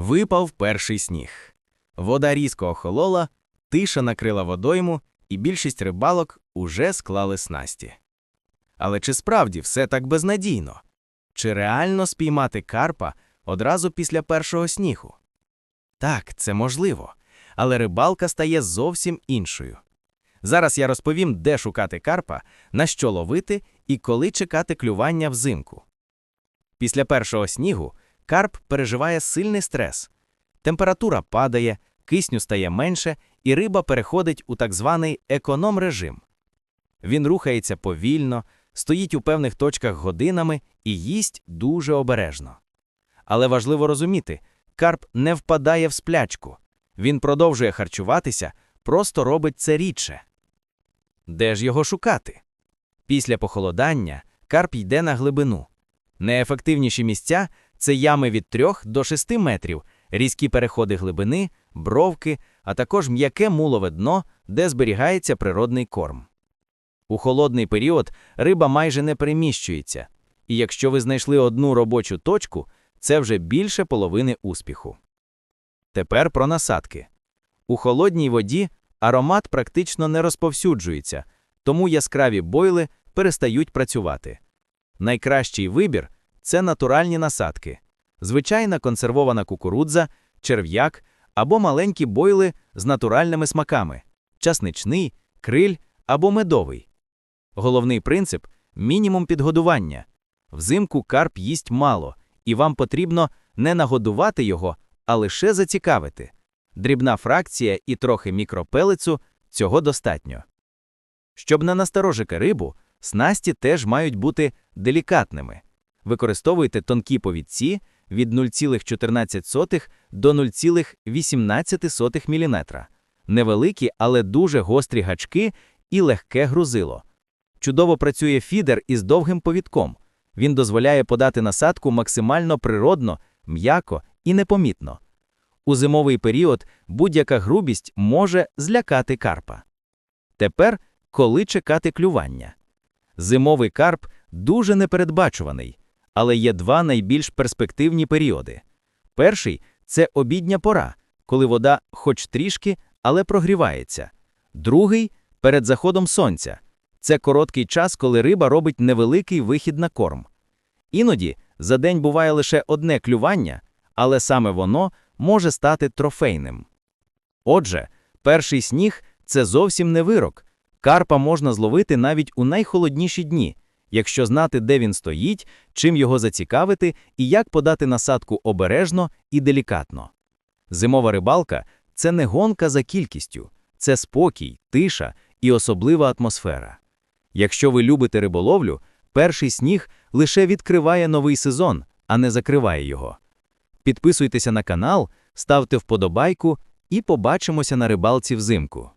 Випав перший сніг. Вода різко охолола, тиша накрила водойму, і більшість рибалок уже склали снасті. Але чи справді все так безнадійно? Чи реально спіймати карпа одразу після першого снігу? Так, це можливо, але рибалка стає зовсім іншою. Зараз я розповім, де шукати карпа, на що ловити і коли чекати клювання взимку. Після першого снігу карп переживає сильний стрес. Температура падає, кисню стає менше, і риба переходить у так званий економ-режим. Він рухається повільно, стоїть у певних точках годинами і їсть дуже обережно. Але важливо розуміти, карп не впадає в сплячку. Він продовжує харчуватися, просто робить це рідше. Де ж його шукати? Після похолодання карп йде на глибину. Найефективніші місця це ями від 3 до 6 метрів, різкі переходи глибини, бровки, а також м'яке мулове дно, де зберігається природний корм. У холодний період риба майже не переміщується, і якщо ви знайшли одну робочу точку, це вже більше половини успіху. Тепер про насадки. У холодній воді аромат практично не розповсюджується, тому яскраві бойли перестають працювати. Найкращий вибір це натуральні насадки, звичайна консервована кукурудза, черв'як або маленькі бойли з натуральними смаками, часничний, криль або медовий. Головний принцип мінімум підгодування. Взимку карп їсть мало, і вам потрібно не нагодувати його, а лише зацікавити. Дрібна фракція і трохи мікропелицю цього достатньо. Щоб не насторожити рибу, снасті теж мають бути делікатними. Використовуйте тонкі повідці від 0,14 до 0,18 мм, невеликі, але дуже гострі гачки і легке грузило. Чудово працює фідер із довгим повідком. Він дозволяє подати насадку максимально природно, м'яко і непомітно. У зимовий період будь-яка грубість може злякати карпа. Тепер, коли чекати клювання? Зимовий карп дуже непередбачуваний, але є два найбільш перспективні періоди. Перший це обідня пора, коли вода хоч трішки, але прогрівається. Другий перед заходом сонця. Це короткий час, коли риба робить невеликий вихід на корм. Іноді за день буває лише одне клювання, але саме воно може стати трофейним. Отже, перший сніг це зовсім не вирок. Карпа можна зловити навіть у найхолодніші дні, якщо знати, де він стоїть, чим його зацікавити і як подати насадку обережно і делікатно. Зимова рибалка це не гонка за кількістю, це спокій, тиша і особлива атмосфера. Якщо ви любите риболовлю, перший сніг лише відкриває новий сезон, а не закриває його. Підписуйтеся на канал, ставте вподобайку і побачимося на рибалці взимку.